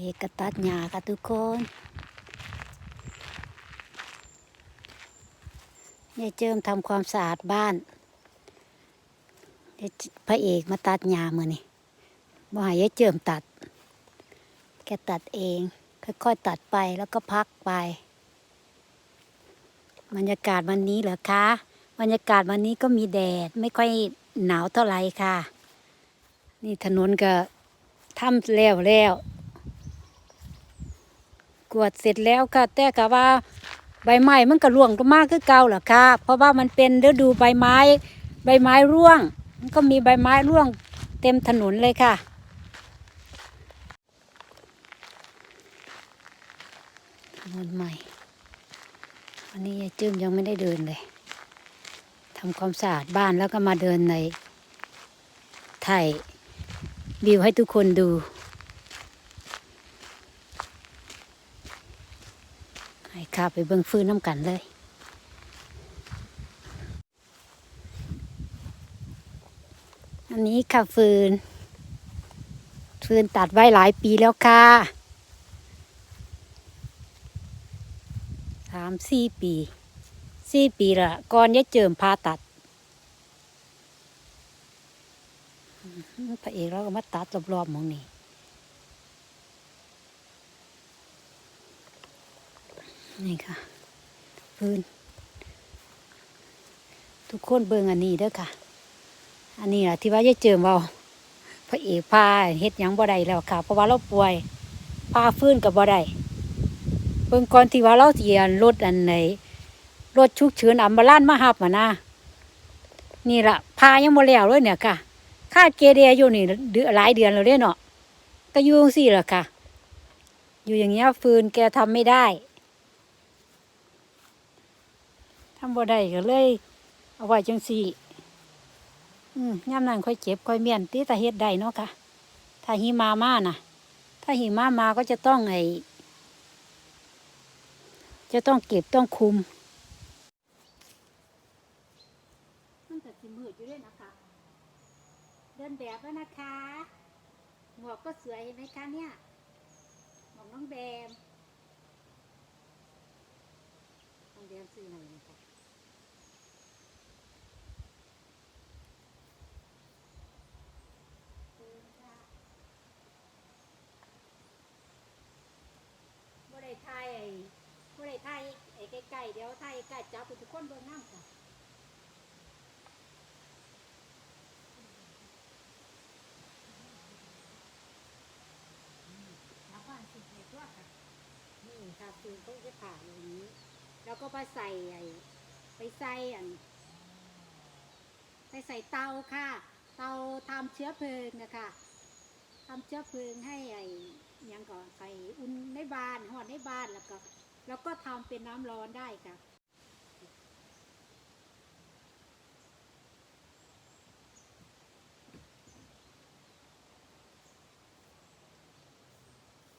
เอกก็ตัดหญ้าค่ะทุกคนยายเจิมทำความสะอาดบ้านพระเอกมาตัดหญ้ามือนี่บ่ห้ยายเจิมตัด แกตัดเอง ค่อยๆตัดไปแล้วก็พักไป บรรยากาศวันนี้เหรอคะ บรรยากาศวันนี้ก็มีแดดไม่ค่อยหนาวเท่าไหร่ค่ะ นี่ถนนก็ทำแล้วแล้ว กวดเสร็จแล้วค่ะ แต่กะว่าใบไม้มันก็ร่วงก็มากคือเก่าเหรอคะเพราะว่ามันเป็นฤดูใบไม้ ใบไม้ร่วง มันก็มีใบไม้ร่วงเต็มถนนเลยค่ะถนนใหม่วันนี้ยายจื้มยังไม่ได้เดินเลยทำความสะอาดบ้านแล้วก็มาเดินในถ่ายวิวให้ทุกคนดู ข้าไปเบิ่งฟื้นน้ำกันเลย อันนี้ค่ะฟืน ฟืนตัดไว้หลายปีแล้วค่ะสามสี่ปีสี่ปีละก่อนยายเจิมพาตัดพระเอกเราก็มาตัดรอบๆมองนี้ นี่ค่ะ พื้น ทุกคนเบิ่งอันนี้เด้อค่ะ อันนี้แหละที่ว่ายายเจิมเอาพระเอกพาเฮ็ดยังบ่ได้แล้วค่ะ เพราะว่าเราป่วยพาฟื้นกับบ่ได้เบิ่งก่อนที่ว่าเราเสิอันรถอันไหนรถฉุกเฉินอัมบาลานมาหับมานะนี่ล่ะพายังบ่แล้วเลยเนี่ยค่ะคาดเกเรอยู่นี่เดือหลายเดือนแล้วเด้เนาะก็อยู่ซี่ล่ะค่ะ อยู่อย่างเงี้ยฟืนแกทำไม่ได้ ทำบ่ได้ก็เลย เอาไว้จังสี่ อืมย่ำนั้นค่อยเจ็บค่อยเมียนตีต่เฮ็ดได้เนาะค่ะ ถ้าหิมามาน่ะ ถ้าหิมามาก็จะต้องไอจะต้องเก็บต้องคุมมันแต่สิมืดอยู่ด้วยนะคะ เดินแบบแล้วนะคะ หมวกก็สวยเห็นไหมคะเนี่ยหมวกน้องแบมน้องแบมซื้อไหนนะคะ บ่ได้ทายไอ้บ่ได้ทายไอ้ใกล้ๆ เดี๋ยวทายใกล้จับให้ทุกคนเบิ่งน้ำค่ะชาวบ้านสิเห็นว่าค่ะนี่ค่ะคือเขาจะผ่าอย่างนี้ แล้วก็ไปใส่ไอ้ไปใส่อันไปใส่เตาค่ะ เตาทำเชื้อเพลิงนะคะทำเชื้อเพลิงให้ไอ้หยังก่อนใส่อุ่นในบ้านหอดในบ้านแล้วก็ แล้วก็ทำเป็นน้ำร้อนได้ค่ะ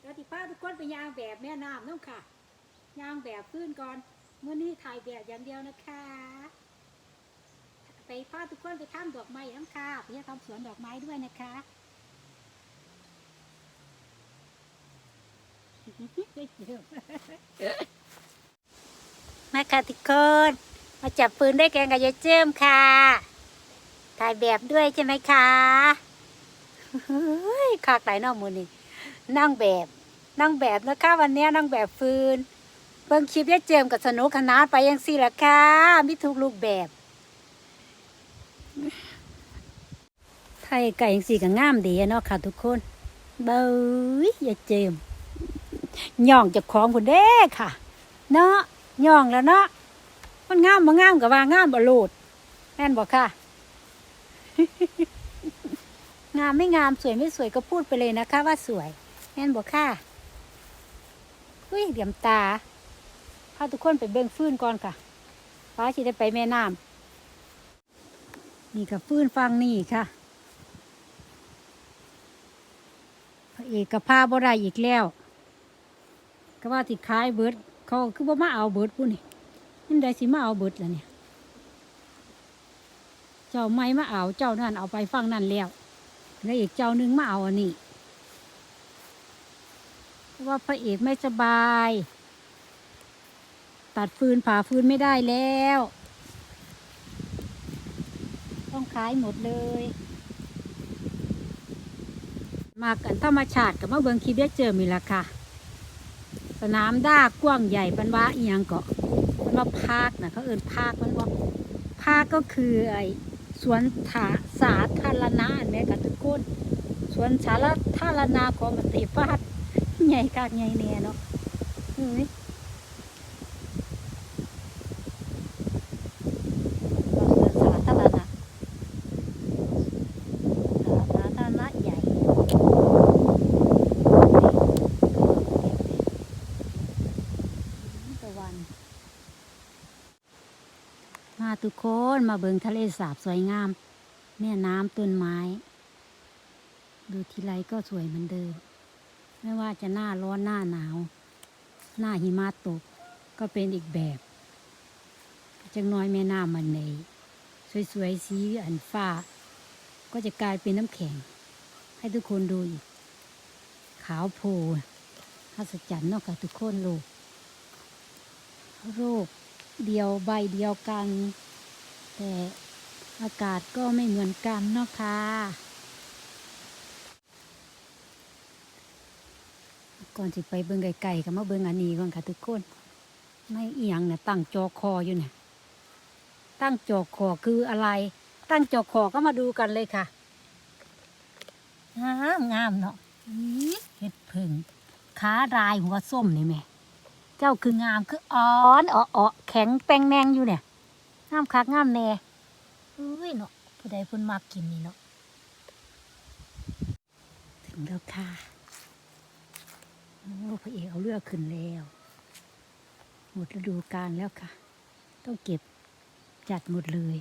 แล้วที่ป้าทุกคนไปยางแบบแม่น้ำน้องค่ะ ยางแบบพื้นก่อนเมื่อนี้ถ่ายแบบอย่างเดียวนะคะ ไปพาทุกคนไปทำดอกไม้น้ำค่ะไปทำสวนดอกไม้ด้วยนะคะ มาค่ะทุกคนมาจับปืนได้วยกันกับยายเจิมค่ะ ถ่ายแบบด้วยใช่ไหมคะเฮ้ยขากไหลายนอกมือนี่นั่งแบบนั่งแบบนะคะวันนี้นั่งแบบฟืนเบิ่งคลิปยายเจิมกับสนุกขนาดไปยังสี่ละค่ะมีทุกรูปแบบไทยไก่ยังสี่ก็งามดีเนาะค่ะทุกคนเบ้ยย่าเจม ย่องจากของคนเด้ค่ะ เนาะย่องแล้วเนาะมันงามบ่งามกับว่างามบ่โลดแม่นบอกค่ะ งามไม่งามสวยไม่สวยก็พูดไปเลยนะคะ ว่าสวยแม่นบอกค่ะอุ้ยเดี่ยมตาพาทุกคนไปเบิ่งฟื้นก่อนค่ะฟ้าชิได้ไปแม่น้ำนี่กับฟื้นฟังนี่ค่ะพระเอกกับพาบ่ได้อีกแล้ว ก็ว่าติขายเบิดเขาคือบ่มาเอาเบิดผู้นี่นั่ได้สิมาเอาเบิดแล้วเนี่ย เจ้าไม่มาเอาเจ้านั่นเอาไปฟังนั่นแล้วแล้วอีกเจ้านึงมาเอาอันนี้ว่าพระเอกไม่สบาย ตัดฟืนผ่าฟืนไม่ได้แล้ว ต้องขายหมดเลย มากันธรรมชาติกับมาเบิงคลิปได้เจอมีละค่ะ สนามด้ากว้างใหญ่ปันว่าอียงเกาะมันว่าพาคนะเขาเอินพาคมันว่าพาคก็คือไอ้สวนถาสาธารณะอันแม่กับทุกคนสวนสาธารณะของมติฟาดใหญ่กากใหญ่แน่เนาะเฮ้ยสวนสาธารณะสาธารณะใหญ่ ตะวัน มาทุกคน มาเบิงทะเลสาบสวยงาม แม่น้ำต้นไม้ ดูทีไรก็สวยเหมือนเดิม ไม่ว่าจะหน้าร้อนหน้าหนาว หน้าหิมะตกก็เป็นอีกแบบจังน้อยแม่น้ำมันในสวยๆสีอันฟ้า ก็จะกลายเป็นน้ำแข็ง ให้ทุกคนดูอีก ขาวโพลนหัศจรรย์นอกจากทุกคนโลกโรคเดียวใบเดียวกัน แต่อากาศก็ไม่เหมือนกันเนาะค่ะก่อนสิไปเบิ่งไก่ๆก็มาเบิ่งอันนี้ก่อนค่ะทุกคนไม่เอียงเนี่ยตั้งจอคออยู่เนี่ยตั้งจอคอคืออะไร ตั้งจอคอก็มาดูกันเลยค่ะงามงามเนาะเห็ดผึ่งขาลายหัวส้มนี่แม่เจ้าคืองามคืออ่อนอ่ออแข็งแป้งแมงอยู่เนี่ย งามคักงามแน่อุ้ยเนาะผู้ใดพุ่นมากกินนี่เนาะถึงแล้วค่ะโอ้พระเอกเอาเรือขึ้นแล้ว หมดฤดูกาลแล้วค่ะ ต้องเก็บจัดหมดเลย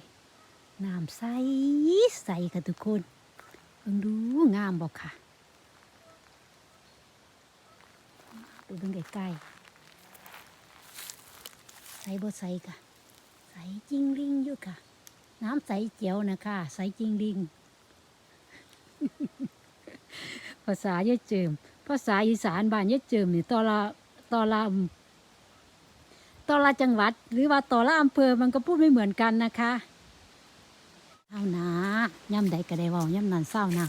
น้ำใสใสค่ะทุกคนเบิ่งดูงามบอกค่ะดูเบิ่งใกล้ๆใสบ่ใสค่ะ ใสจริงลิงอยู่ค่ะ น้ำใสเจียวนะคะใสจริงลิง ภาษาเยอะเจิม ภาษาอีสานบ้านเยอะเจิมนี่ตอละตอละตอละจังหวัด หรือว่าตอละอำเภอมันก็พูดไม่เหมือนกันนะคะเศร้านาย่ำใดก็ได้ว่าย่ำนันเศร้านา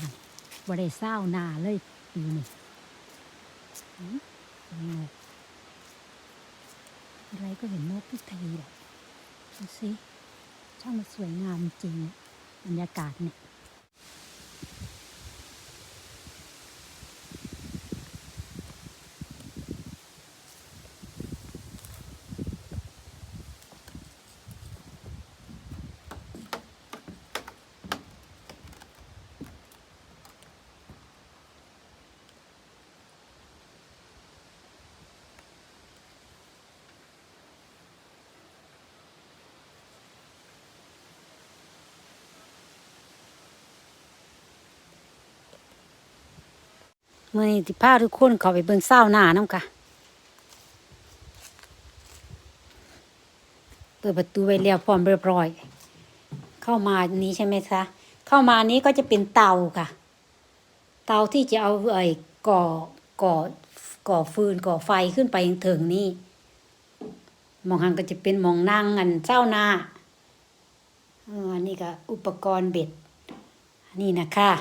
บ่ได้เศร้านาเลยปีนี้อะไรก็เห็นนกทุกทีแหละ ดูสิช่างมันสวยงามจริง บรรยากาศเนี่ย เมื่อนี้ที่พาทุกคนเขาไปเบิ่งเศร้าหน้าน้ำค่ะ เปิดประตูไว้แล้วพร้อมเรียบร้อย เข้ามานี้ใช่ไหมคะ เข้ามานี้ก็จะเป็นเตาค่ะ เตาที่จะเอาไอ้ก่อก่อก่อฟืนก่อไฟขึ้นไปยังถึงนี่มองหันก็จะเป็นมองนั่งอันเจ้าหน้าเอออันนี้ก็อุปกรณ์เบ็ดนนี่นะคะ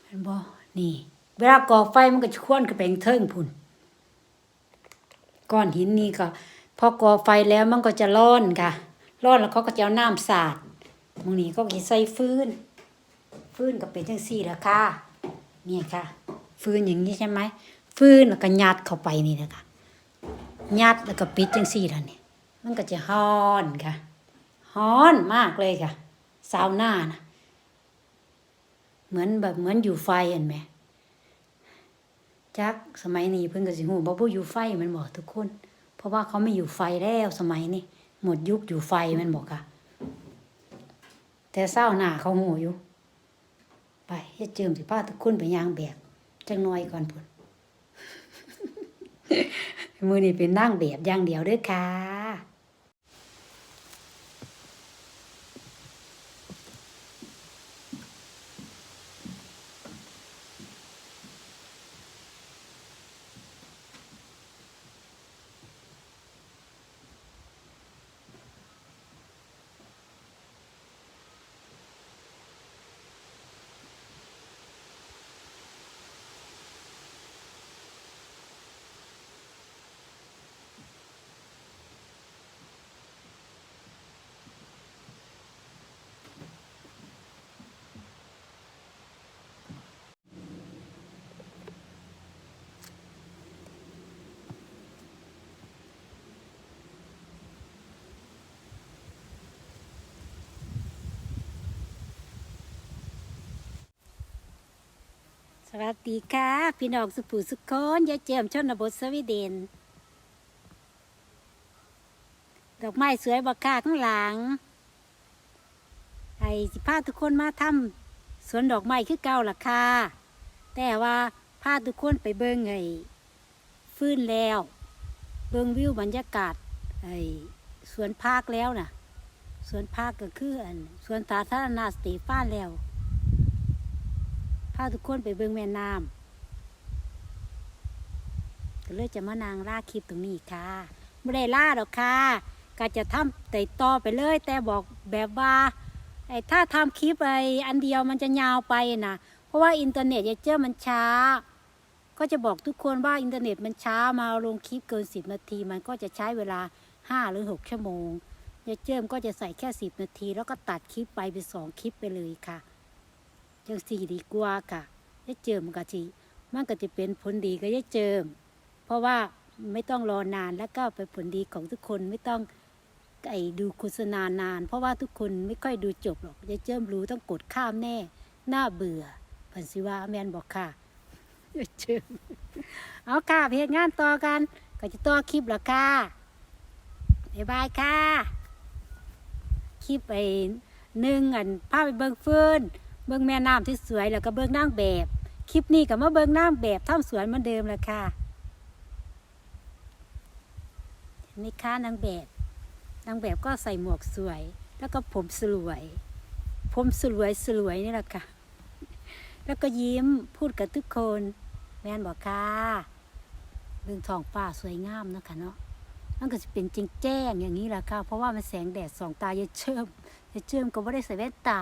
เห็น บ่นี่ เวลาก่อไฟมันก็จะควนขึ้นไปยังเทิงพุ่นก้อนหินนี่ก็พอก่อไฟแล้วมันก็จะร้อนค่ะร้อนแล้วเขาก็จะเอาน้ำสาดมองนี้ก็จะใส่ฟืนฟืนก็เป็นจังซี่แหละค่ะนี่ค่ะ ฟืนอย่างนี้ใช่ไหมฟืนแล้วก็ยัดเข้าไปนี่นะคะยัดแล้วก็ปิดจังซี่แล้วนี่มันก็จะฮ้อนค่ะฮ้อนมากเลยค่ะซาวหน่านะ เหมือนแบบเหมือนอยู่ไฟเห็นไหมจักสมัยนี้เพิ่นก็สิฮู้บ่ผู้อยู่ไฟมันบอกทุกคน เพราะว่าเขาไม่อยู่ไฟแล้วสมัยนี้หมดยุคอยู่ไฟมันบอกค่ะ แต่เศร้าหน้าเขาหูอยู่ ไปเฮ็ดเจิมสิพาทุกคนไปยางแบกจังน้อยก่อนพุ่นมือนี้เป็นนั่งแบบอย่างเดียวเด้อค่ะ สวัสดีค่ะ พี่น้องสุภูสุขคนยายเจิมชนบทสวีเดน ดอกไม้สวยบักค่าข้างหลัง ไอ้สิพาทุกคนมาทำสวนดอกไม้คือเก่าล่ะค่ะ แต่ว่าพาทุกคนไปเบิ่งไอ้ฟื้นแล้ว เบิ่งวิวบรรยากาศไอ้สวนภาคแล้วน่ะสวนภาคก็คืออันสวนสาธารณะสเตฟานแล้วาทุกคนไปเบิ่งแม่น้ำก็เลยจะมานางล่าคลิปตรงนี้ค่ะไม่ได้ล่าหรอกค่ะก็จะทำแต่ต่อไปเลย แต่บอกแบบว่าไอ้ถ้าทำคลิปไอ้อันเดียวมันจะยาวไปนะเพราะว่าอินเทอร์เน็ตยายเจ้ามันช้า ก็จะบอกทุกคนว่าอินเทอร์เน็ตมันช้ามาลงคลิปเกินสิบนาที มันก็จะใช้เวลาห้าหรือหกชั่วโมงยายเจิมก็จะใส่แค่สิบนาที แล้วก็ตัดคลิปไปเป็นสองคลิปไปเลยค่ะ จังสี่ดีกว่าค่ะยายเจิมกะทีมันก็จะเป็นผลดีกับยายเจิม เพราะว่าไม่ต้องรอนานแล้วก็เป็นผลดีของทุกคนไม่ต้องไอ้ดูโฆษณานาน เพราะว่าทุกคนไม่ค่อยดูจบหรอกยายเจิมรู้ต้องกดข้ามแน่หน้าเบื่อพันสิว่าแมนบอกค่ะยายเจิมเอาค่ะเพจงานต่อกัน ก็จะต่อคลิปละค่ะบ๊ายบายค่ะคลิปไปหนึ่งอันพาไปเบิงฟืน เบิ่งแม่น้ำที่สวยแล้วก็เบิ่งนางแบบ คลิปนี้ก็มาเบิ่งนางแบบทำสวนเหมือนเดิมแหละค่ะนไหมคะนางแบบนางแบบก็ใส่หมวกสวย แล้วก็ผมสลวย ผมสลวยสลวยนี่แหละค่ะ แล้วก็ยิ้มพูดกับทุกคน แม่นบอกค่ะเรื่องทองฟ้าสวยงามนะคะเนาะมันก็จะเป็นจริงแจ้งอย่างนี้แหละค่ะ เพราะว่ามันแสงแดดสองตาเยอะเชิมเยอะเชิมก็ไม่ได้ใส่แว่นตา